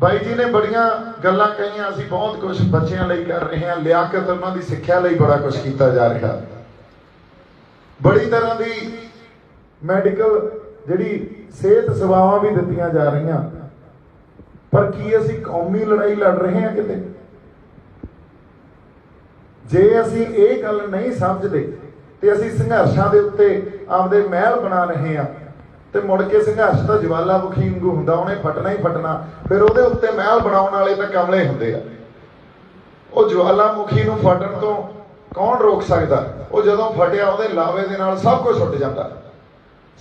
ਬਾਈ ਜੀ ਨੇ ਬੜੀਆਂ ਗੱਲਾਂ ਕਹੀਆਂ, ਅਸੀਂ ਬਹੁਤ ਕੁਝ ਬੱਚਿਆਂ ਲਈ ਕਰ ਰਹੇ ਹਾਂ, ਲਿਆਕਤ ਉਹਨਾਂ ਦੀ ਸਿੱਖਿਆ ਲਈ ਬੜਾ ਕੁਝ ਕੀਤਾ ਜਾ ਰਿਹਾ। ਬੜੀ ਤਰ੍ਹਾਂ ਦੀ ਮੈਡੀਕਲ ਜਿਹੜੀ ਸਿਹਤ ਸੇਵਾਵਾਂ ਵੀ ਦਿੱਤੀਆਂ ਜਾ ਰਹੀਆਂ। ਪਰ ਕੀ ਅਸੀਂ ਕੌਮੀ ਲੜਾਈ ਲੜ ਰਹੇ ਹਾਂ ਕਿਤੇ? ਜੇ ਅਸੀਂ ਇਹ ਗੱਲ ਨਹੀਂ ਸਮਝਦੇ ਤੇ ਅਸੀਂ ਸੰਘਰਸ਼ਾਂ ਦੇ ਉੱਤੇ ਆਪਦੇ ਮਹਿਲ ਬਣਾ ਰਹੇ ਹਾਂ ਤੇ ਮੁੜ ਕੇ ਸੰਘਰਸ਼ ਤਾਂ ਜਵਾਲਾਮੁਖੀ ਵਾਂਗੂ ਹੁੰਦਾ, ਉਹਨੇ ਫਟਣਾ ਹੀ ਫਟਣਾ। ਫਿਰ ਉਹਦੇ ਉੱਤੇ ਮਹਿਲ ਬਣਾਉਣ ਵਾਲੇ ਤਾਂ ਕਮਲੇ ਹੁੰਦੇ ਆ। ਉਹ ਜਵਾਲਾਮੁਖੀ ਨੂੰ ਫਟਣ ਤੋਂ ਕੌਣ ਰੋਕ ਸਕਦਾ? ਉਹ ਜਦੋਂ ਫਟਿਆ, ਉਹਦੇ ਲਾਵੇ ਦੇ ਨਾਲ ਸਭ ਕੁਝ ਉੱਡ ਜਾਂਦਾ।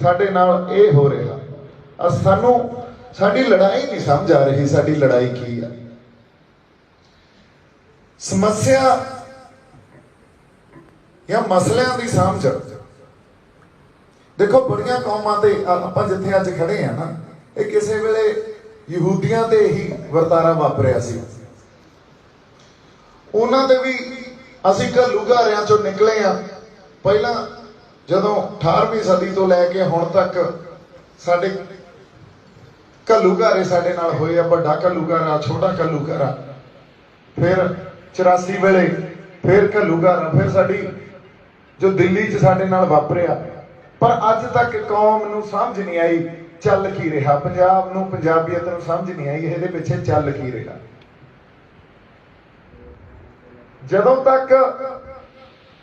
ਸਾਡੇ ਨਾਲ ਇਹ ਹੋ ਰਿਹਾ। ਅ ਸਾਨੂੰ, ਸਾਡੀ ਲੜਾਈ ਨਹੀਂ ਸਮਝ ਆ ਰਹੀ, ਸਾਡੀ ਲੜਾਈ ਕੀ ਆ? ਸਮੱਸਿਆ ਜਾਂ ਮਸਲਿਆਂ ਦੀ ਸਮਝ ਦੇਖੋ, ਬੜੀਆਂ ਕੌਮਾਂ ਤੇ ਆਪਾਂ ਜਿੱਥੇ ਅੱਜ ਖੜੇ ਆ ਨਾ, ਇਹ ਕਿਸੇ ਵੇਲੇ ਯਹੂਦੀਆਂ ਤੇ ਹੀ ਵਰਤਾਰਾ ਵਾਪਰਿਆ ਸੀ। ਉਹਨਾਂ ਦੇ ਵੀ ਅਸੀਂ ਘੱਲੂਘਾਰਿਆਂ ਚੋਂ ਨਿਕਲੇ ਆ। ਪਹਿਲਾਂ ਜਦੋਂ 18ਵੀਂ ਸਦੀ ਤੋਂ ਲੈ ਕੇ ਹੁਣ ਤੱਕ ਸਾਡੇ ਘੱਲੂਘਾਰੇ ਸਾਡੇ ਨਾਲ ਹੋਏ ਆ, ਵੱਡਾ ਘੱਲੂਘਾਰਾ, ਛੋਟਾ ਘੱਲੂਘਾਰਾ, ਫਿਰ 84 ਵੇਲੇ, ਫਿਰ ਘੱਲੂਘਾਰਾ, ਫਿਰ ਸਾਡੀ ਜੋ ਦਿੱਲੀ 'ਚ ਸਾਡੇ ਨਾਲ ਵਾਪਰਿਆ ਪਰ ਅੱਜ ਤੱਕ ਕੌਮ ਨੂੰ ਸਮਝ ਨਹੀਂ ਆਈ, ਚੱਲ ਕੀ ਰਿਹਾ? ਪੰਜਾਬ ਨੂੰ, ਪੰਜਾਬੀਅਤ ਨੂੰ ਸਮਝ ਨਹੀਂ ਆਈ, ਇਹਦੇ ਪਿੱਛੇ ਚੱਲ ਕੀ ਰਿਹਾ? ਜਦੋਂ ਤੱਕ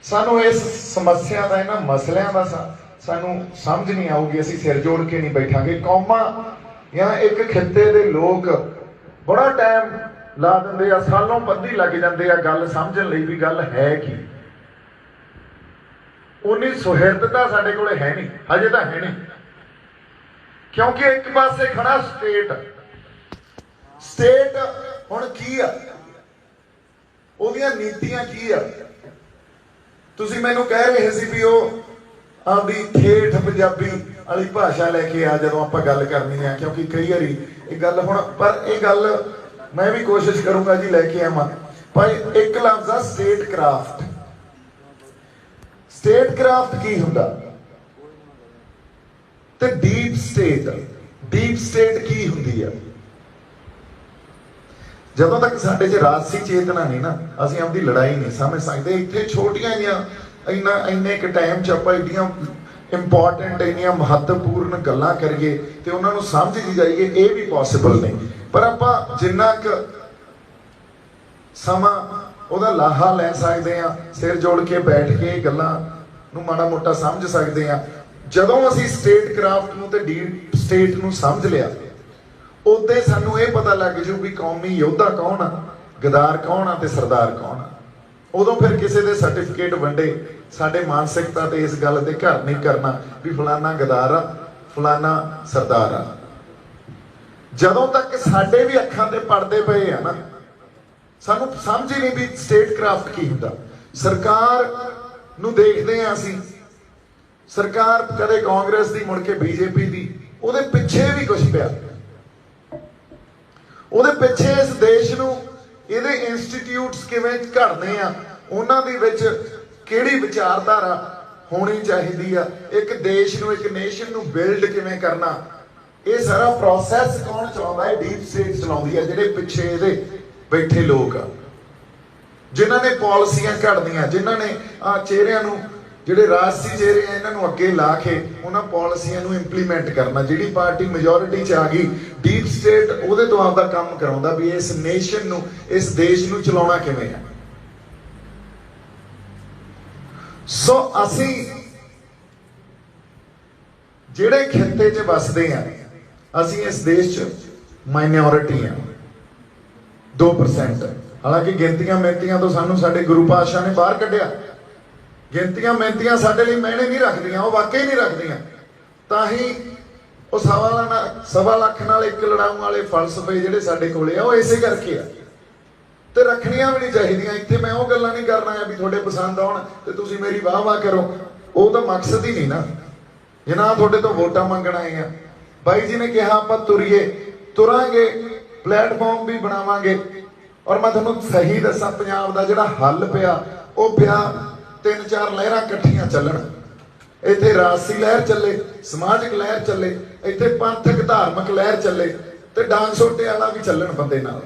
ਸਾਨੂੰ ਇਸ ਸਮੱਸਿਆ ਦਾ, ਇਹਨਾਂ ਮਸਲਿਆਂ ਦਾ ਸਾਨੂੰ ਸਮਝ ਨਹੀਂ ਆਊਗੀ, ਅਸੀਂ ਸਿਰ ਜੋੜ ਕੇ ਨਹੀਂ ਬੈਠਾਂਗੇ। ਕੌਮਾਂ ਜਾਂ ਇੱਕ ਖਿੱਤੇ ਦੇ ਲੋਕ ਬੜਾ ਟਾਈਮ ਲਾ ਦਿੰਦੇ ਆ, ਸਾਲੋਂ ਬੱਧੀ ਲੱਗ ਜਾਂਦੇ ਆ, ਗੱਲ ਸਮਝਣ ਲਈ ਵੀ ਗੱਲ ਹੈ ਕੀ? ਉਨੀ ਸੁਹਿਰਦਤਾ ਸਾਡੇ ਕੋਲੇ ਹੈ ਨਹੀਂ, ਹਜੇ ਤਾਂ ਹੈ ਨਹੀਂ। ਕਿਉਂਕਿ ਇੱਕ ਪਾਸੇ ਖੜਾ ਸਟੇਟ। ਸਟੇਟ ਹੁਣ ਕੀ ਆ? ਉਹਦੀਆਂ ਨੀਤੀਆਂ ਕੀ ਆ? ਤੁਸੀਂ ਮੈਨੂੰ ਕਹਿ ਰਹੇ ਸੀ ਵੀ ਉਹ ਆਪਦੀ ਠੇਠ ਪੰਜਾਬੀ ਵਾਲੀ ਭਾਸ਼ਾ ਲੈ ਕੇ ਆ, ਜਦੋਂ ਆਪਾਂ ਗੱਲ ਕਰਨੀ ਆ, ਕਿਉਂਕਿ ਕਈ ਵਾਰੀ ਇਹ ਗੱਲ ਹੁਣ, ਪਰ ਇਹ ਗੱਲ ਮੈਂ ਵੀ ਕੋਸ਼ਿਸ਼ ਕਰੂੰਗਾ ਜੀ ਲੈ ਕੇ ਆਵਾਂ। ਪਰ ਇੱਕ ਲਫ਼ਜ਼ ਆ, ਸਟੇਟ ਕਰਾਫਟ। ਸਟੇਟ ਕਰਾਫਟ ਕੀ ਹੁੰਦਾ? ਤੇ ਡੀਪ ਸਟੇਟ ਡੀਪ ਸਟੇਟ ਕੀ ਹੁੰਦੀ ਆ? ਜਦੋਂ ਤੱਕ ਸਾਡੇ 'ਚ ਰਾਜਸੀ ਚੇਤਨਾ ਨਹੀਂ ਨਾ, ਅਸੀਂ ਆਪਦੀ ਲੜਾਈ ਨਹੀਂ ਸਮਝ ਸਕਦੇ। ਇੱਥੇ ਛੋਟੀਆਂ ਜੀਆਂ ਇੰਨਾ, ਇੰਨੇ ਕ ਟਾਈਮ 'ਚ ਆਪਾਂ ਏਡੀਆਂ ਇੰਪੋਰਟੈਂਟ ਇੰਨੀਆਂ ਮਹੱਤਵਪੂਰਨ ਗੱਲਾਂ ਕਰੀਏ ਤੇ ਉਹਨਾਂ ਨੂੰ ਸਮਝ ਜੀ ਜਾਈਏ, ਇਹ ਵੀ ਪੋਸੀਬਲ ਨਹੀਂ ਪਰ ਆਪਾਂ ਜਿੰਨਾ ਕ ਸਮਾਂ ਉਹਦਾ ਲਾਹਾ ਲੈ ਸਕਦੇ ਆ ਸਿਰ ਜੋੜ ਕੇ ਬੈਠ ਕੇ ਗੱਲਾਂ ਨੂੰ ਮਾੜਾ ਮੋਟਾ ਸਮਝ ਸਕਦੇ ਆ ਜਦੋਂ ਅਸੀਂ ਸਟੇਟ ਕਰਾਫਟ ਨੂੰ ਤੇ ਡੀਪ ਸਟੇਟ ਨੂੰ ਸਮਝ ਲਿਆ ਉਦੋਂ ਸਾਨੂੰ ਇਹ ਪਤਾ ਲੱਗ ਜੂ ਵੀ ਕੌਮੀ ਯੋਧਾ ਕੌਣ ਆ, ਗਦਾਰ ਕੌਣ ਆ ਤੇ ਸਰਦਾਰ ਕੌਣ ਆ। ਉਦੋਂ ਫਿਰ ਕਿਸੇ ਦੇ ਸਰਟੀਫਿਕੇਟ ਵੰਡੇ, ਸਾਡੇ ਮਾਨਸਿਕਤਾ ਤੇ ਇਸ ਗੱਲ ਦੇ ਘਰ ਨਹੀਂ ਕਰਨਾ ਵੀ ਫਲਾਨਾ ਗਦਾਰ ਆ, ਫਲਾਨਾ ਸਰਦਾਰ ਆ। ਜਦੋਂ ਤੱਕ ਸਾਡੇ ਵੀ ਅੱਖਾਂ ਤੇ ਪੜਦੇ ਪਏ ਆ ਨਾ ਸਾਨੂੰ ਸਮਝ ਹੀ ਨਹੀਂ ਵੀ ਸਟੇਟ ਕਰਾਫਟ ਕੀ ਹੁੰਦਾ। ਸਰਕਾਰ ਨੂੰ ਦੇਖਦੇ ਆ ਅਸੀਂ। ਸਰਕਾਰ ਕਦੇ ਕਾਂਗਰਸ ਦੀ, ਮੁੜ ਕੇ ਬੀਜੇਪੀ ਦੀ, ਉਹਦੇ ਪਿੱਛੇ ਵੀ ਕੁਝ ਪਿਆ। ਉਹਦੇ ਪਿੱਛੇ ਇਸ ਦੇਸ਼ ਨੂੰ ਇਹਦੇ ਇੰਸਟੀਚਿਊਟਸ ਕਿਵੇਂ ਘੜਨੇ ਆ ਉਹਨਾਂ ਦੇ ਵਿੱਚ ਕਿਹੜੀ ਵਿਚਾਰਧਾਰਾ ਹੋਣੀ ਚਾਹੀਦੀ ਆ? ਇੱਕ ਦੇਸ਼ ਨੂੰ, ਇੱਕ ਨੇਸ਼ਨ ਨੂੰ ਬਿਲਡ ਕਿਵੇਂ ਕਰਨਾ? ਇਹ ਸਾਰਾ ਪ੍ਰੋਸੈਸ ਕੌਣ ਚਲਾਉਂਦਾ ਹੈ? ਡੀਪ ਸਟੇਟ ਚਲਾਉਂਦੀ ਹੈ, ਜਿਹੜੇ ਪਿੱਛੇ ਇਹਦੇ ਬੈਠੇ ਲੋਕ ਆ। ਜਿਨ੍ਹਾਂ ਨੇ ਪਾਲਿਸੀਆਂ ਘੜਨੀਆਂ ਜਿਨ੍ਹਾਂ ਨੇ ਆ ਚਿਹਰਿਆਂ ਨੂੰ, ਜਿਹੜੇ ਰਾਜਸੀ ਚਿਹਰੇ ਆ, ਇਹਨਾਂ ਨੂੰ ਅੱਗੇ ਲਾ ਕੇ ਉਹਨਾਂ ਪਾਲਿਸੀਆਂ ਨੂੰ ਇੰਪਲੀਮੈਂਟ ਕਰਨਾ। ਜਿਹੜੀ ਪਾਰਟੀ ਮੈਜੋਰਿਟੀ 'ਚ ਆ ਗਈ ਡੀਪ ਸਟੇਟ ਉਹਦੇ ਤੋਂ ਆਪਦਾ ਕੰਮ ਕਰਾਉਂਦਾ ਵੀ ਇਸ ਨੇਸ਼ਨ ਨੂੰ, ਇਸ ਦੇਸ਼ ਨੂੰ ਚਲਾਉਣਾ ਕਿਵੇਂ ਆ। ਸੋ ਅਸੀਂ ਜਿਹੜੇ ਖਿੱਤੇ 'ਚ ਵੱਸਦੇ ਆ, ਅਸੀਂ ਇਸ ਦੇਸ਼ 'ਚ ਮਾਈਨੋਰਿਟੀ ਆ। 2% ਹਾਲਾਂਕਿ ਗਿਣਤੀਆਂ ਮਿਹਨਤੀਆਂ ਤੋਂ ਸਾਨੂੰ ਸਾਡੇ ਗੁਰੂ ਪਾਤਸ਼ਾਹ ਨੇ ਬਾਹਰ ਕੱਢਿਆ। ਗਿਣਤੀਆਂ ਮਿਹਨਤੀਆਂ ਸਾਡੇ ਲਈ ਮਾਇਨੇ ਨਹੀਂ ਰੱਖਦੀਆਂ, ਉਹ ਵਾਕਈ ਨਹੀਂ ਰੱਖਦੀਆਂ। ਤਾਂ ਹੀ ਉਹ ਸਵਾ ਲੱਖ ਸਵਾ ਲੱਖ ਨਾਲ ਇੱਕ ਲੜਾਉਣ ਵਾਲੇ ਫਲਸਫੇ ਜਿਹੜੇ ਸਾਡੇ ਕੋਲੇ ਆ, ਉਹ ਇਸੇ ਕਰਕੇ ਆ। ਤੇ ਰੱਖਣੀਆਂ ਵੀ ਨਹੀਂ ਚਾਹੀਦੀਆਂ। ਇੱਥੇ ਮੈਂ ਉਹ ਗੱਲਾਂ ਨਹੀਂ ਕਰਨਾ ਆ ਵੀ ਤੁਹਾਡੇ ਪਸੰਦ ਆਉਣ ਤੇ ਤੁਸੀਂ ਮੇਰੀ ਵਾਹ ਵਾਹ ਕਰੋ। ਉਹ ਤਾਂ ਮਕਸਦ ਹੀ ਨਹੀਂ ਨਾ। ਜਨਾ ਤੁਹਾਡੇ ਤੋਂ ਵੋਟਾਂ ਮੰਗਣ ਆਏ ਆ। ਬਾਈ ਜੀ ਨੇ ਕਿਹਾ, ਆਪਾਂ ਤੁਰੀਏ। ਤੁਰਾਂਗੇ। ਪਲੇਟਫਾਰਮ ਵੀ ਬਣਾਵਾਂਗੇ। ਔਰ ਮੈਂ ਤੁਹਾਨੂੰ ਸਹੀ ਦੱਸਾਂ, ਪੰਜਾਬ ਦਾ ਜਿਹੜਾ ਹੱਲ ਪਿਆ, ਉਹ ਪਿਆ ਤਿੰਨ ਚਾਰ ਲਹਿਰਾਂ ਇਕੱਠੀਆਂ ਚੱਲਣ। ਇੱਥੇ ਰਾਜਸੀ ਲਹਿਰ ਚੱਲੇ, ਸਮਾਜਿਕ ਲਹਿਰ ਚੱਲੇ, ਇੱਥੇ ਪੰਥਕ ਧਾਰਮਿਕ ਲਹਿਰ ਚੱਲੇ ਤੇ ਡਾਂਗ ਸੋਟੇ ਵਾਲਾ ਵੀ ਚੱਲਣ ਬੰਦੇ ਨਾਲ।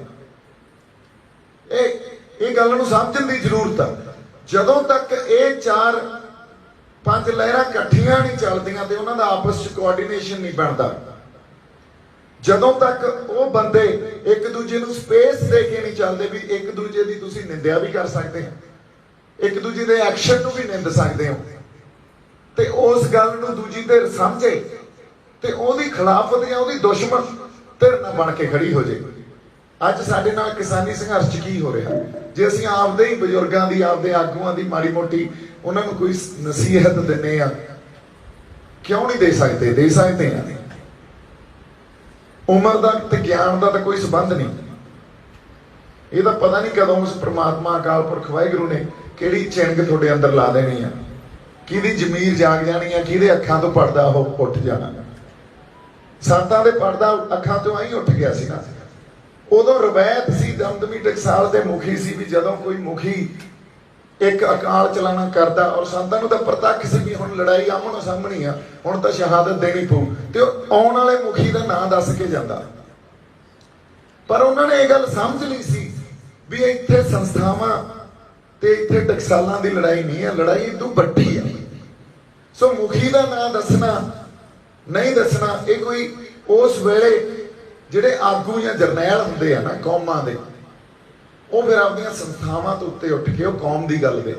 ਇਹ ਇਹ ਗੱਲ ਨੂੰ ਸਮਝਣ ਦੀ ਜ਼ਰੂਰਤ ਆ। ਜਦੋਂ ਤੱਕ ਇਹ ਚਾਰ ਪੰਜ ਲਹਿਰਾਂ ਇਕੱਠੀਆਂ ਨਹੀਂ ਚੱਲਦੀਆਂ ਤੇ ਉਹਨਾਂ ਦਾ ਆਪਸ ਵਿੱਚ ਕੋਆਰਡੀਨੇਸ਼ਨ ਨਹੀਂ ਬਣਦਾ ਜਦੋਂ ਤੱਕ ਉਹ ਬੰਦੇ ਇੱਕ ਦੂਜੇ ਨੂੰ ਸਪੇਸ ਦੇ ਕੇ ਨਹੀਂ ਚੱਲਦੇ ਵੀ ਇੱਕ ਦੂਜੇ ਦੀ ਤੁਸੀਂ ਨਿੰਦਿਆ ਵੀ ਕਰ ਸਕਦੇ ਹੋ, ਇੱਕ ਦੂਜੇ ਦੇ ਐਕਸ਼ਨ ਨੂੰ ਵੀ ਨਿੰਦ ਸਕਦੇ ਹੋ, ਤੇ ਉਸ ਗੱਲ ਨੂੰ ਦੂਜੀ ਧਿਰ ਸਮਝੇ ਤੇ ਉਹਦੀ ਖਿਲਾਫਤ ਜਾਂ ਉਹਦੀ ਦੁਸ਼ਮਣ ਧਿਰ ਨਾ ਬਣ ਕੇ ਖੜੀ ਹੋ ਜੇ। ਅੱਜ ਸਾਡੇ ਨਾਲ ਕਿਸਾਨੀ ਸੰਘਰਸ਼ ਕੀ ਹੋ ਰਿਹਾ? ਜੇ ਅਸੀਂ ਆਪਦੇ ਹੀ ਬਜ਼ੁਰਗਾਂ ਦੀ, ਆਪਦੇ ਆਗੂਆਂ ਦੀ ਮਾੜੀ ਮੋਟੀ ਉਹਨਾਂ ਨੂੰ ਕੋਈ ਨਸੀਹਤ ਦਿੰਨੇ ਆ ਕਿਉਂ ਨਹੀਂ ਦੇ ਸਕਦੇ? ਦੇ ਸਕਦੇ ਆ ਉਮਰ ਦਾ ਤੇ ਗਿਆਨ ਦਾ ਤਾਂ ਕੋਈ ਸੰਬੰਧ ਨਹੀਂ। ਇਹ ਤਾਂ ਪਤਾ ਨਹੀਂ ਕਦੋਂ ਉਸ ਪ੍ਰਮਾਤਮਾ ਅਕਾਲ ਪੁਰਖ ਵਾਹਿਗੁਰੂ ਨੇ ਕਿਹੜੀ ਚਿੰਗ ਤੁਹਾਡੇ ਅੰਦਰ ਲਾ ਦੇਣੀ ਆ। ਕਿਹਦੀ ਜ਼ਮੀਰ ਜਾਗ ਜਾਣੀ ਆ, ਕਿਹਦੇ ਅੱਖਾਂ ਤੋਂ ਪਰਦਾ ਉਹ ਉੱਠ ਜਾਣਾ। ਸੰਤਾਂ ਦੇ ਪਰਦਾ ਅੱਖਾਂ ਤੋਂ ਆਈ ਉੱਠ ਗਿਆ ਸੀਗਾ। ਉਦੋਂ ਰਵਾਇਤ ਸੀ ਦਮਦਮੀ ਟਕਸਾਲ ਦੇ ਮੁਖੀ ਸੀ ਵੀ ਜਦੋਂ ਕੋਈ ਮੁਖੀ ਇੱਕ ਅਕਾਲ ਚਲਾਣਾ ਕਰਦਾ ਔਰ ਸੰਤਾਂ ਨੂੰ ਤਾਂ ਪ੍ਰਤੱਖ ਸੀ ਵੀ ਹੁਣ ਲੜਾਈ ਆਮਣੋ ਸਾਹਮਣੀ ਆ, ਹੁਣ ਤਾਂ ਸ਼ਹਾਦਤ ਦੇਣੀ ਪਊ। ਤੇ ਉਹ ਆਉਣ ਵਾਲੇ ਮੁਖੀ ਦਾ ਨਾਂ ਦੱਸ ਕੇ ਜਾਂਦਾ। ਪਰ ਉਹਨਾਂ ਨੇ ਇਹ ਗੱਲ ਸਮਝ ਲਈ ਸੀ ਵੀ ਇੱਥੇ ਸੰਸਥਾਵਾਂ ਤੇ ਇੱਥੇ ਟਕਸਾਲਾਂ ਦੀ ਲੜਾਈ ਨਹੀਂ ਹੈ ਲੜਾਈ ਇਦੋਂ ਵੱਡੀ ਹੈ ਸੋ ਮੁਖੀ ਦਾ ਨਾਂ ਦੱਸਣਾ, ਨਹੀਂ ਦੱਸਣਾ, ਇਹ ਕੋਈ ਉਸ ਵੇਲੇ ਜਿਹੜੇ ਆਗੂ ਜਾਂ ਜਰਨੈਲ ਹੁੰਦੇ ਆ ਨਾ, ਕੌਮਾਂ ਦੇ ਉਹ ਫਿਰ ਆਪਣੀਆਂ ਸੰਸਥਾਵਾਂ ਤੋਂ ਉੱਤੇ ਉੱਠ ਕੇ ਉਹ ਕੌਮ ਦੀ ਗੱਲ ਦੇ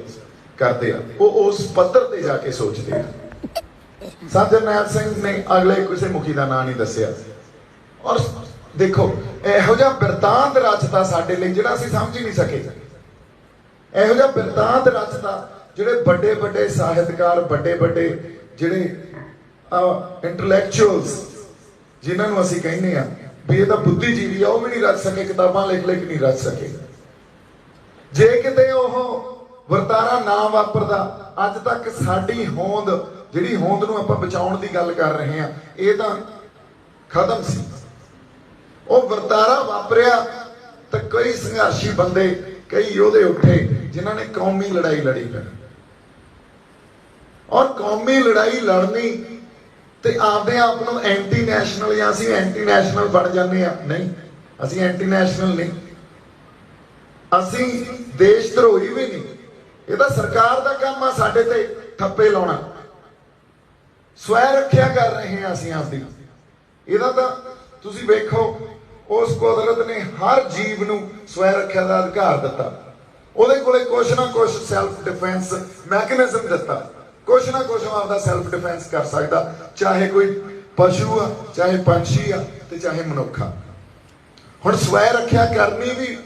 ਕਰਦੇ ਆ। ਉਹ ਉਸ ਪੱਧਰ ਤੇ ਜਾ ਕੇ ਸੋਚਦੇ ਆ। ਸੰਤ ਜਰਨੈਲ ਸਿੰਘ ਨੇ ਅਗਲੇ ਕਿਸੇ ਮੁਖੀ ਦਾ ਨਾਂ ਨਹੀਂ ਦੱਸਿਆ। ਔਰ ਦੇਖੋ, ਇਹੋ ਜਿਹਾ ਬਿਰਤਾਂਤ ਰਚਤਾ ਸਾਡੇ ਲਈ ਜਿਹੜਾ ਅਸੀਂ ਸਮਝ ਹੀ ਨਹੀਂ ਸਕੇ। ਇਹੋ ਜਿਹਾ ਬਿਰਤਾਂਤ ਰਚਤਾ ਜਿਹੜੇ ਵੱਡੇ ਵੱਡੇ ਸਾਹਿਤਕਾਰ ਵੱਡੇ ਵੱਡੇ ਜਿਹੜੇ ਇੰਟੈਲੈਕਚੁਅਲਸ ਜਿਨ੍ਹਾਂ ਨੂੰ ਅਸੀਂ ਕਹਿੰਦੇ ਆ ਵੀ ਇਹ ਤਾਂ ਬੁੱਧੀਜੀਵੀ ਆ, ਉਹ ਵੀ ਨਹੀਂ ਰਚ ਸਕੇ, ਕਿਤਾਬਾਂ ਲਿਖ ਲਿਖ ਨਹੀਂ ਰਚ ਸਕੇ। ਜੇ ਕਿਤੇ ਉਹ ਵਰਤਾਰਾ ਨਾ ਵਾਪਰਦਾ, ਅੱਜ ਤੱਕ ਸਾਡੀ ਹੋਂਦ, ਜਿਹੜੀ ਹੋਂਦ ਨੂੰ ਆਪਾਂ ਬਚਾਉਣ ਦੀ ਗੱਲ ਕਰ ਰਹੇ ਆ ਇਹ ਤਾਂ ਖਤਮ ਸੀ। ਉਹ ਵਰਤਾਰਾ ਵਾਪਰਿਆ ਤਾਂ ਕਈ ਸੰਘਰਸ਼ੀ ਬੰਦੇ, ਕਈ ਯੋਧੇ ਉੱਠੇ, ਜਿਨ੍ਹਾਂ ਨੇ ਕੌਮੀ ਲੜਾਈ ਲੜੀ ਫਿਰ। ਔਰ ਕੌਮੀ ਲੜਾਈ ਲੜਨੀ ਤੇ ਆਪਦੇ ਆਪ ਨੂੰ ਐਂਟੀ ਨੈਸ਼ਨਲ ਜਾਂ ਅਸੀਂ ਐਂਟੀ ਨੈਸ਼ਨਲ ਬਣ ਜਾਂਦੇ ਆ ਨਹੀਂ, ਅਸੀਂ ਐਂਟੀ ਨੈਸ਼ਨਲ ਨਹੀਂ। ਅਸੀਂ ਦੇਸ਼ ਧਰੋਹੀ ਵੀ ਨਹੀਂ। ਇਹ ਤਾਂ ਸਰਕਾਰ ਦਾ ਕੰਮ ਆ, ਸਾਡੇ ਤੇ ਠੱਪੇ ਲਾਉਣਾ। ਸਵੈ ਰੱਖਿਆ ਕਰ ਰਹੇ ਹਾਂ ਅਸੀਂ ਆਪਦੀ। ਇਹਦਾ ਤਾਂ ਤੁਸੀਂ ਵੇਖੋ, ਉਸ ਕੁਦਰਤ ਨੇ ਹਰ ਜੀਵ ਨੂੰ ਸਵੈ ਰੱਖਿਆ ਦਾ ਅਧਿਕਾਰ ਦਿੱਤਾ। ਉਹਦੇ ਕੋਲੇ ਕੁਛ ਨਾ ਕੁਛ ਸੈਲਫ ਡਿਫੈਂਸ ਮੈਕੈਨਿਜ਼ਮ ਦਿੱਤਾ। ਕੁਛ ਨਾ ਕੁਛ ਆਪਦਾ ਸੈਲਫ ਡਿਫੈਂਸ ਕਰ ਸਕਦਾ, ਚਾਹੇ ਕੋਈ ਪਸ਼ੂ ਆ, ਚਾਹੇ ਪੰਛੀ ਆ ਤੇ ਚਾਹੇ ਮਨੁੱਖ ਆ। ਹੁਣ ਸਵੈ ਰੱਖਿਆ ਕਰਨੀ ਵੀ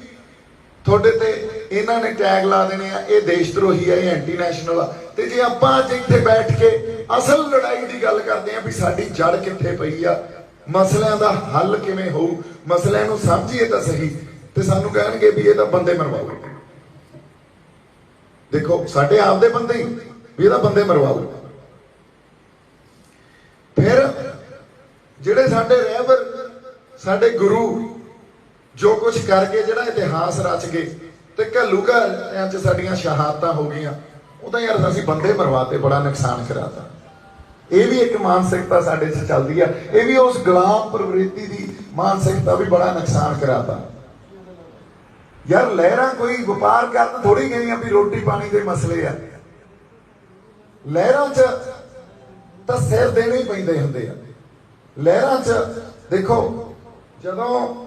ਤੁਹਾਡੇ ਤੇ ਇਹਨਾਂ ਨੇ ਟੈਗ ਲਾ ਦੇਣੇ ਆ, ਇਹ ਦੇਸ਼ ਧਰੋਹੀ ਆ, ਇਹ ਐਂਟੀ ਨੈਸ਼ਨਲ ਆ। ਤੇ ਜੇ ਆਪਾਂ ਅੱਜ ਇੱਥੇ ਬੈਠ ਕੇ ਅਸਲ ਲੜਾਈ ਦੀ ਗੱਲ ਕਰਦੇ ਆ ਵੀ ਸਾਡੀ ਜੜ ਕਿੱਥੇ ਪਈ ਆ, ਮਸਲਿਆਂ ਦਾ ਹੱਲ ਕਿਵੇਂ ਹੋਊ, ਮਸਲਿਆਂ ਨੂੰ ਸਮਝੀਏ ਤਾਂ ਸਹੀ, ਤੇ ਸਾਨੂੰ ਕਹਿਣਗੇ ਵੀ ਇਹ ਤਾਂ ਬੰਦੇ ਮਰਵਾਓ ਦੇਖੋ, ਸਾਡੇ ਆਪਦੇ ਬੰਦੇ ਹੀ, ਵੀ ਇਹਦਾ ਬੰਦੇ ਮਰਵਾਓ ਫਿਰ ਜਿਹੜੇ ਸਾਡੇ ਰਹਿਬਰ, ਸਾਡੇ ਗੁਰੂ ਜੋ ਕੁਝ ਕਰਕੇ ਜਿਹੜਾ ਇਤਿਹਾਸ ਰਚ ਗਏ ਤੇ ਘੱਲੂਘਾਰਿਆਂ 'ਚ ਸਾਡੀਆਂ ਸ਼ਹਾਦਤਾਂ ਹੋ ਗਈਆਂ, ਉਹ ਤਾਂ ਯਾਰ ਅਸੀਂ ਬੰਦੇ ਮਰਵਾਤੇ, ਬੜਾ ਨੁਕਸਾਨ ਕਰਾਤਾ। ਇਹ ਵੀ ਇੱਕ ਮਾਨਸਿਕਤਾ ਸਾਡੇ 'ਚ ਚੱਲਦੀ ਆ। ਇਹ ਵੀ ਉਸ ਗੁਲਾਮ ਪ੍ਰਵਿਰਤੀ ਦੀ ਮਾਨਸਿਕਤਾ ਵੀ ਬੜਾ ਨੁਕਸਾਨ ਕਰਾਤਾ। ਯਾਰ ਲਹਿਰਾਂ ਕੋਈ ਵਪਾਰ ਕਰਨ ਥੋੜੀ ਗਈਆਂ ਵੀ ਰੋਟੀ ਪਾਣੀ ਦੇ ਮਸਲੇ ਆ। ਲਹਿਰਾਂ 'ਚ ਤਾਂ ਸਿਰ ਦੇਣੇ ਹੀ ਪੈਂਦੇ ਹੁੰਦੇ ਆ। ਲਹਿਰਾਂ 'ਚ ਦੇਖੋ, ਜਦੋਂ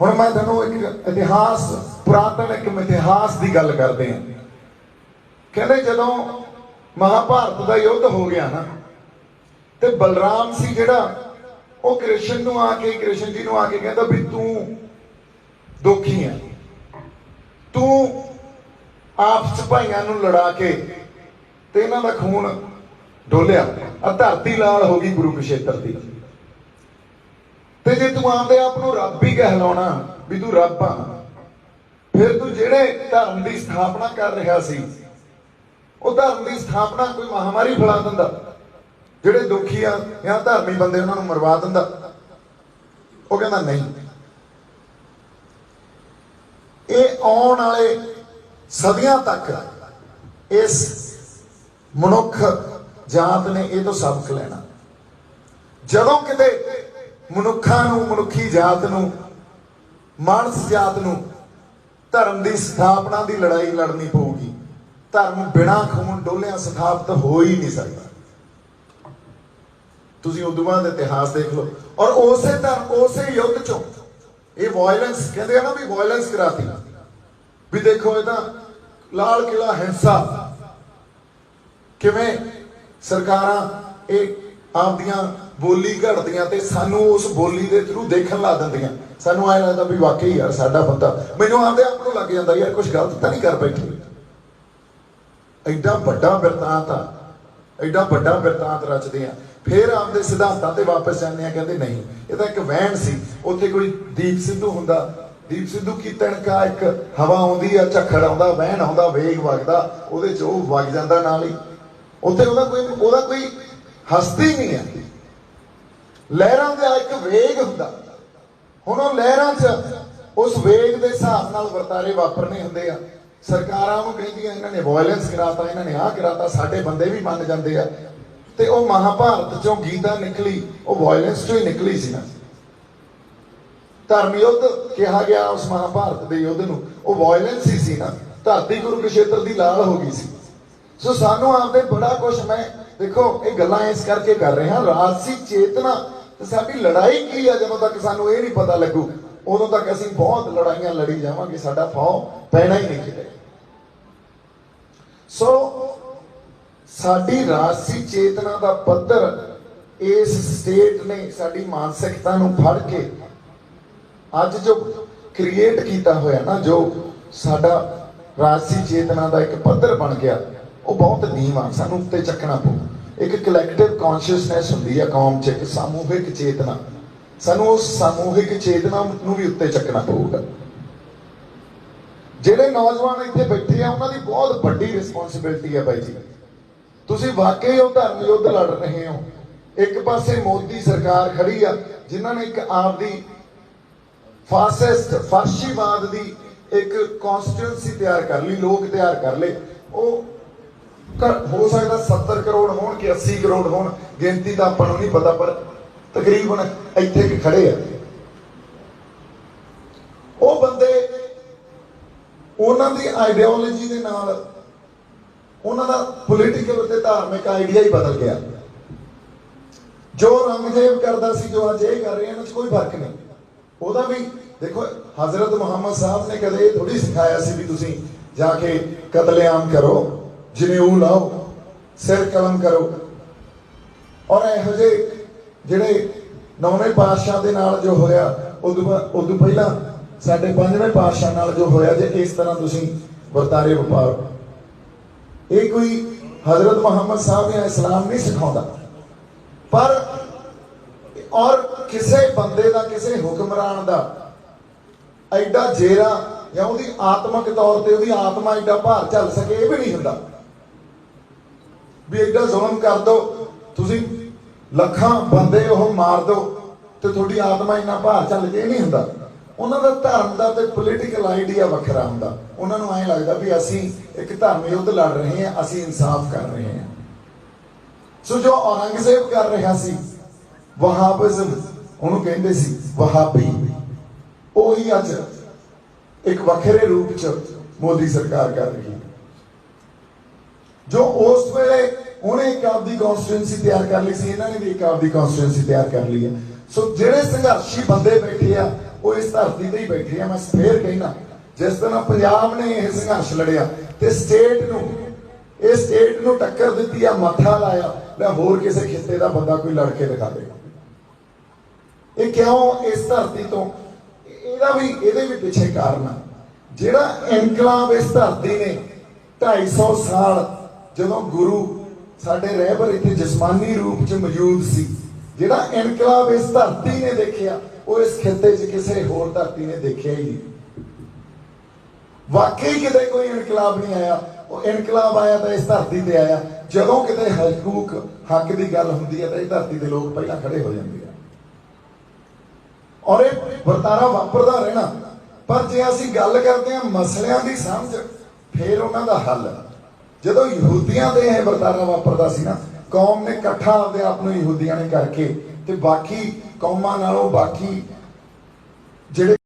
ਹੁਣ ਮੈਂ ਤੁਹਾਨੂੰ ਇੱਕ ਇਤਿਹਾਸ, ਪੁਰਾਤਨ ਇੱਕ ਇਤਿਹਾਸ ਦੀ ਗੱਲ ਕਰਦੇ ਹਾਂ। ਕਹਿੰਦੇ ਜਦੋਂ ਮਹਾਭਾਰਤ ਦਾ ਯੁੱਧ ਹੋ ਗਿਆ ਨਾ, ਤੇ ਬਲਰਾਮ ਸੀ ਜਿਹੜਾ, ਉਹ ਕ੍ਰਿਸ਼ਨ ਨੂੰ ਆ ਕੇ, ਕ੍ਰਿਸ਼ਨ ਜੀ ਨੂੰ ਆ ਕੇ ਕਹਿੰਦਾ ਵੀ ਤੂੰ ਦੁਖੀ ਹੈ। ਤੂੰ ਆਪ ਚ ਭਾਈਆਂ ਨੂੰ ਲੜਾ ਕੇ ਤੇ ਇਹਨਾਂ ਦਾ ਖੂਨ ਡੋਲਿਆ। ਆ ਧਰਤੀ ਲਾਲ ਹੋ ਗਈ ਗੁਰੂ ਕਸ਼ੇਤਰ ਦੀ। ਤੇ ਜੇ ਤੂੰ ਆਪਦੇ ਆਪ ਨੂੰ ਰੱਬ ਹੀ ਕਹਿਲਾਉਣਾ, ਵੀ ਤੂੰ ਰੱਬ ਆ, ਫਿਰ ਤੂੰ ਜਿਹੜੇ ਧਰਮ ਦੀ ਸਥਾਪਨਾ ਕਰ ਰਿਹਾ ਸੀ, ਉਹ ਧਰਮ ਦੀ ਸਥਾਪਨਾ ਕੋਈ ਮਹਾਮਾਰੀ ਫੈਲਾ ਦਿੰਦਾ। ਜਿਹੜੇ ਦੁਖੀ ਆ ਜਾਂ ਧਰਮੀ ਬੰਦੇ ਉਹਨਾਂ ਨੂੰ ਮਰਵਾ ਦਿੰਦਾ। ਉਹ ਕਹਿੰਦਾ ਨਹੀਂ। ਇਹ ਆਉਣ ਵਾਲੇ ਸਦੀਆਂ ਤੱਕ ਇਸ ਮਨੁੱਖ ਜਾਤ ਨੇ ਇਹ ਤੋਂ ਸਬਕ ਲੈਣਾ। ਜਦੋਂ ਕਿਤੇ ਮਨੁੱਖਾਂ ਨੂੰ, ਮਨੁੱਖੀ ਜਾਤ ਨੂੰ, ਮਾਨਸ ਜਾਤ ਨੂੰ ਧਰਮ ਦੀ ਸਥਾਪਨਾ ਦੀ ਲੜਾਈ ਲੜਨੀ ਪਊਗੀ। ਧਰਮ ਬਿਨਾਂ ਖੂਨ ਡੋਲਿਆਂ ਸਥਾਪਿਤ ਹੋ ਹੀ ਨਹੀਂ ਸਕਦਾ। ਤੁਸੀਂ ਉਦੋਂ ਬਾਅਦ ਇਤਿਹਾਸ ਦੇਖ ਲਓ। ਔਰ ਉਸੇ ਧਰਮ, ਉਸੇ ਯੁੱਧ ਚੋਂ ਇਹ ਵਾਇਲੈਂਸ ਕਹਿੰਦੇ ਆ ਨਾ ਵੀ ਵਾਇਲੈਂਸ ਕਰਾਤੀ। ਵੀ ਦੇਖੋ ਇਹਦਾ ਲਾਲ ਕਿਲਾ ਹਿੰਸਾ। ਕਿਵੇਂ ਸਰਕਾਰਾਂ ਇਹ ਆਪਦੀਆਂ ਬੋਲੀ ਘੜਦੀਆਂ ਤੇ ਸਾਨੂੰ ਉਸ ਬੋਲੀ ਦੇ ਥਰੂ ਦੇਖਣ ਲਾ ਦਿੰਦੀਆਂ। ਸਾਨੂੰ ਐਂ ਲੱਗਦਾ ਵੀ ਵਾਕਈ ਯਾਰ ਸਾਡਾ ਬੰਦਾ, ਮੈਨੂੰ ਆਪਦੇ ਆਪ ਨੂੰ ਲੱਗ ਜਾਂਦਾ ਯਾਰ ਕੁਝ ਗਲਤ ਤਾਂ ਨਹੀਂ ਕਰ ਬੈਠੇ। ਐਡਾ ਵੱਡਾ ਬਿਰਤਾਂਤ ਆ। ਐਡਾ ਵੱਡਾ ਬਿਰਤਾਂਤ ਰਚਦੇ ਆ। ਫਿਰ ਆਪਦੇ ਸਿਧਾਂਤਾਂ ਤੇ ਵਾਪਸ ਜਾਂਦੇ ਆ, ਕਹਿੰਦੇ ਨਹੀਂ, ਇਹ ਤਾਂ ਇੱਕ ਵਹਿਣ ਸੀ। ਉੱਥੇ ਕੋਈ ਦੀਪ ਸਿੱਧੂ ਹੁੰਦਾ। ਦੀਪ ਸਿੱਧੂ ਕੀ ਤਣਕਾ, ਇੱਕ ਹਵਾ ਆਉਂਦੀ ਆ, ਝੱਖੜ ਆਉਂਦਾ, ਵਹਿਣ ਆਉਂਦਾ, ਵੇਗ ਵਗਦਾ, ਉਹਦੇ ਚ ਉਹ ਵਗ ਜਾਂਦਾ ਨਾਲ ਹੀ। ਉੱਥੇ ਉਹਦਾ ਕੋਈ ਉਹਦਾ ਕੋਈ ਹਸਤੀ ਨਹੀਂ ਹੈ ਲਹਿਰਾਂ ਦਾ ਇੱਕ ਵੇਗ ਹੁੰਦਾ। ਹੁਣ ਉਹ ਲਹਿਰਾਂ 'ਚ ਉਸ ਵੇਗ ਦੇ ਹਿਸਾਬ ਨਾਲ ਵਰਤਾਰੇ ਵਾਪਰਨੇ ਹੁੰਦੇ ਆ। ਸਰਕਾਰਾਂ ਨੂੰ ਕਹਿੰਦੀਆਂ, ਇਹਨਾਂ ਨੇ ਵਾਇਲੈਂਸ ਕਰਾਤਾ, ਇਹਨਾਂ ਨੇ ਆਹ ਕਰਾਤਾ, ਸਾਡੇ ਬੰਦੇ ਵੀ ਮੰਨ ਜਾਂਦੇ ਆ। ਤੇ ਉਹ ਮਹਾਭਾਰਤ ਚੋਂ ਗੀਤਾ ਨਿਕਲੀ, ਉਹ ਵਾਇਲੈਂਸ ਚੋਂ ਹੀ ਨਿਕਲੀ ਸੀ ਨਾ। ਧਰਮ ਯੁੱਧ ਕਿਹਾ ਗਿਆ ਉਸ ਮਹਾਭਾਰਤ ਦੇ ਯੁੱਧ ਨੂੰ। ਉਹ ਵਾਇਲੈਂਸ ਹੀ ਸੀ ਨਾ। ਧਰਤੀ ਕੁਰੂਕਸ਼ੇਤਰ ਦੀ ਲਾਲ ਹੋ ਗਈ ਸੀ। ਸੋ ਸਾਨੂੰ ਆਪਦੇ ਬੜਾ ਕੁਝ ਮੈਂ ਦੇਖੋ, ਇਹ ਗੱਲਾਂ ਇਸ ਕਰਕੇ ਕਰ ਰਹੇ ਹਾਂ, ਰਾਜਸੀ ਚੇਤਨਾ ਤੇ ਸਾਡੀ ਲੜਾਈ ਕੀ ਆ ਜਦੋਂ ਤੱਕ ਸਾਨੂੰ ਇਹ ਨਹੀਂ ਪਤਾ ਲੱਗੂ? ਉਦੋਂ ਤੱਕ ਅਸੀਂ ਬਹੁਤ ਲੜਾਈਆਂ ਲੜੀ ਜਾਵਾਂਗੇ, ਸਾਡਾ ਫਾਉ ਪੈਣਾ ਹੀ ਨਹੀਂ ਕਿਤੇ। ਸੋ ਸਾਡੀ ਰਾਜਸੀ ਚੇਤਨਾ ਦਾ ਪੱਧਰ ਇਸ ਸਟੇਟ ਨੇ ਸਾਡੀ ਮਾਨਸਿਕਤਾ ਨੂੰ ਫੜ ਕੇ ਅੱਜ ਜੋ ਕ੍ਰੀਏਟ ਕੀਤਾ ਹੋਇਆ ਨਾ, ਜੋ ਸਾਡਾ ਰਾਜਸੀ ਚੇਤਨਾ ਦਾ ਇੱਕ ਪੱਧਰ ਬਣ ਗਿਆ ਉਹ ਬਹੁਤ ਨੀਵਾਂ ਸਾਨੂੰ ਉੱਤੇ ਚੱਕਣਾ ਪਊ। ਇੱਕ ਕਲੈਕਟਿਵ ਕੌਨਸ਼ੀਅਸਨੈਸ ਹੁੰਦੀ ਹੈ ਕੌਮ 'ਚ, ਇੱਕ ਸਮੂਹਿਕ ਚੇਤਨਾ। ਸਾਨੂੰ ਉਸ ਸਮੂਹਿਕ ਚੇਤਨਾ ਨੂੰ ਵੀ ਉੱਤੇ ਚੱਕਣਾ ਪਊਗਾ। ਜਿਹੜੇ ਨੌਜਵਾਨ ਇੱਥੇ ਬੈਠੇ ਆ, ਉਹਨਾਂ ਦੀ ਬਹੁਤ ਵੱਡੀ ਰਿਸਪੌਂਸਿਬਿਲਟੀ ਹੈ ਬਾਈ ਜੀ। ਤੁਸੀਂ ਵਾਕਈ ਉਹ ਧਰਮ ਯੁੱਧ ਲੜ ਰਹੇ ਹੋ। ਇੱਕ ਪਾਸੇ ਮੋਦੀ ਸਰਕਾਰ ਖੜੀ ਆ, ਜਿਨ੍ਹਾਂ ਨੇ ਇੱਕ ਆਪਦੀ ਫਾਸਿਸਟ ਫਾਸ਼ੀਵਾਦ ਦੀ ਇੱਕ ਕਨਸਟੀਟਿਊਂਸੀ ਤਿਆਰ ਕਰ ਲਈ, ਲੋਕ ਤਿਆਰ ਕਰ ਲਏ। ਉਹ ਹੋ ਸਕਦਾ 70 ਕਰੋੜ ਹੋਣ ਕਿ 80 ਕਰੋੜ ਹੋਣ, ਗਿਣਤੀ ਤਾਂ ਆਪਾਂ ਨੂੰ ਨਹੀਂ ਪਤਾ, ਪਰ ਤਕਰੀਬਨ ਇੱਥੇ ਕਿ ਖੜੇ ਆ। ਉਹ ਬੰਦੇ ਉਹਨਾਂ ਦੀ ਆਈਡੀਓਲੋਜੀ ਦੇ ਨਾਲ ਉਹਨਾਂ ਦਾ ਪੋਲੀਟੀਕਲ ਤੇ ਧਾਰਮਿਕ ਆਈਡੀਆ ਹੀ ਬਦਲ ਗਿਆ। ਜੋ ਰੰਗਦੇਵ ਕਰਦਾ ਸੀ, ਜੋ ਅੱਜ ਇਹ ਕਰ ਰਹੇ ਇਹਨਾਂ 'ਚ ਕੋਈ ਫ਼ਰਕ ਨਹੀਂ। ਉਹਦਾ ਵੀ ਦੇਖੋ, ਹਜ਼ਰਤ ਮੁਹੰਮਦ ਸਾਹਿਬ ਨੇ ਕਦੇ ਇਹ ਥੋੜੀ ਸਿਖਾਇਆ ਸੀ ਵੀ ਤੁਸੀਂ ਜਾ ਕੇ ਕਤਲੇਆਮ ਕਰੋ। ਜਨੇਊ ਲਾਓ, ਸਿਰ ਕਲਮ ਕਰੋ। ਔਰ ਇਹੋ ਜਿਹੇ ਜਿਹੜੇ ਨੌਵੇਂ ਪਾਤਸ਼ਾਹ ਦੇ ਨਾਲ ਜੋ ਹੋਇਆ ਉਦੋਂ ਉਦੋਂ ਪਹਿਲਾਂ ਸਾਡੇ ਪੰਜਵੇਂ ਪਾਤਸ਼ਾਹ ਨਾਲ ਜੋ ਹੋਇਆ ਜੇ ਇਸ ਤਰ੍ਹਾਂ ਤੁਸੀਂ ਵਰਤਾਰੇ ਵਪਾਰੋ। ਇਹ ਕੋਈ ਹਜ਼ਰਤ ਮੁਹੰਮਦ ਸਾਹਿਬ ਜਾਂ ਇਸਲਾਮ ਨਹੀਂ ਸਿਖਾਉਂਦਾ। ਪਰ ਔਰ ਕਿਸੇ ਬੰਦੇ ਦਾ, ਕਿਸੇ ਹੁਕਮਰਾਨ ਦਾ ਐਡਾ ਜੇਰਾ ਜਾਂ ਉਹਦੀ ਆਤਮਿਕ ਤੌਰ ਤੇ ਉਹਦੀ ਆਤਮਾ ਐਡਾ ਭਾਰ ਝੱਲ ਸਕੇ ਇਹ ਵੀ ਨਹੀਂ ਹੁੰਦਾ। ਵੀ ਐਡਾ ਜ਼ੁਲਮ ਕਰ ਦੋ, ਤੁਸੀਂ ਲੱਖਾਂ ਬੰਦੇ ਉਹ ਮਾਰ ਦੋ ਤੇ ਤੁਹਾਡੀ ਆਤਮਾ ਇੰਨਾ ਭਾਰ ਚੱਲ ਕੇ ਨਹੀਂ ਹੁੰਦਾ। ਉਹਨਾਂ ਦਾ ਧਰਮ ਦਾ ਤੇ ਪੋਲੀਟੀਕਲ ਆਈਡੀਆ ਵੱਖਰਾ ਹੁੰਦਾ। ਉਹਨਾਂ ਨੂੰ ਐਂ ਲੱਗਦਾ ਵੀ ਅਸੀਂ ਇੱਕ ਧਰਮ ਯੁੱਧ ਲੜ ਰਹੇ ਹਾਂ, ਅਸੀਂ ਇਨਸਾਫ ਕਰ ਰਹੇ ਹਾਂ। ਸੋ ਜੋ ਔਰੰਗਜ਼ੇਬ ਕਰ ਰਿਹਾ ਸੀ ਵਹਾਬਿਜ਼ਮ ਉਹਨੂੰ ਕਹਿੰਦੇ ਸੀ ਵਹਾਬੀ। ਉਹੀ ਅੱਜ ਇੱਕ ਵੱਖਰੇ ਰੂਪ ਚ ਮੋਦੀ ਸਰਕਾਰ ਕਰ ਰਹੀ ਹੈ। ਜੋ ਉਸ ਵੇਲੇ ਉਹਨੇ ਇੱਕ ਆਪਦੀ ਕਨਸਟੀਟਿਊਂਸੀ ਤਿਆਰ ਕਰ ਲਈ ਸੀ, ਇਹਨਾਂ ਨੇ ਵੀ ਇੱਕ ਆਪਦੀ ਕਨਸਟੀਟਿਊਂਸੀ ਤਿਆਰ ਕਰ ਲਈ ਹੈ। ਸੋ ਜਿਹੜੇ ਸੰਘਰਸ਼ੀ ਬੰਦੇ ਬੈਠੇ ਆ, ਉਹ ਇਸ ਧਰਤੀ ਤੇ ਹੀ ਬੈਠੇ ਆ। ਮੈਂ ਫੇਰ ਕਹਿਣਾ ਜਿਸ ਤਰ੍ਹਾਂ ਪੰਜਾਬ ਨੇ ਇਹ ਸੰਘਰਸ਼ ਲੜਿਆ ਤੇ ਸਟੇਟ ਨੂੰ, ਇਹ ਸਟੇਟ ਨੂੰ ਟੱਕਰ ਦਿੱਤੀ ਆ, ਮੱਥਾ ਲਾਇਆ ਲੈ ਹੋਰ ਕਿਸੇ ਖਿੱਤੇ ਦਾ ਬੰਦਾ ਕੋਈ ਲੜ ਕੇ ਦਿਖਾ ਦੇ ਇਹ ਕਿਉਂ ਇਸ ਧਰਤੀ ਤੋਂ? ਇਹਦਾ ਵੀ, ਇਹਦੇ ਵੀ ਪਿੱਛੇ ਕਾਰਨ ਆ। ਜਿਹੜਾ ਇਨਕਲਾਬ ਇਸ ਧਰਤੀ ਨੇ 250 ਸਾਲ ਜਦੋਂ ਗੁਰੂ ਸਾਡੇ ਰਹਿਬਰ ਇੱਥੇ ਜਿਸਮਾਨੀ ਰੂਪ 'ਚ ਮੌਜੂਦ ਸੀ, ਜਿਹੜਾ ਇਨਕਲਾਬ ਇਸ ਧਰਤੀ ਨੇ ਦੇਖਿਆ, ਉਹ ਇਸ ਖਿੱਤੇ 'ਚ ਕਿਸੇ ਹੋਰ ਧਰਤੀ ਨੇ ਦੇਖਿਆ ਹੀ ਨਹੀਂ। ਵਾਕਈ ਕਿਤੇ ਕੋਈ ਇਨਕਲਾਬ ਨਹੀਂ ਆਇਆ, ਉਹ ਇਨਕਲਾਬ ਆਇਆ ਤਾਂ ਇਸ ਧਰਤੀ ਤੇ ਆਇਆ। ਜਦੋਂ ਕਿਤੇ ਹਕੂਕ ਹੱਕ ਦੀ ਗੱਲ ਹੁੰਦੀ ਹੈ ਤਾਂ ਇਹ ਧਰਤੀ ਦੇ ਲੋਕ ਪਹਿਲਾਂ ਖੜੇ ਹੋ ਜਾਂਦੇ ਆ। ਔਰ ਇਹ ਵਰਤਾਰਾ ਵਾਪਰਦਾ ਰਹਿਣਾ, ਪਰ ਜੇ ਅਸੀਂ ਗੱਲ ਕਰਦੇ ਹਾਂ ਮਸਲਿਆਂ ਦੀ ਸਮਝ, ਫਿਰ ਉਹਨਾਂ ਦਾ ਹੱਲ ਜਦੋਂ ਯਹੂਦੀਆਂ ਦੇ ਇਹ ਵਰਤਾਰਾ ਵਾਪਰਦਾ ਸੀ ਨਾ, ਕੌਮ ਨੇ ਇਕੱਠਾ ਆਪਦੇ ਆਪ ਨੂੰ ਯਹੂਦੀਆਂ ਨੇ ਕਰਕੇ ਤੇ ਬਾਕੀ ਕੌਮਾਂ ਨਾਲੋਂ ਬਾਕੀ ਜਿਹੜੇ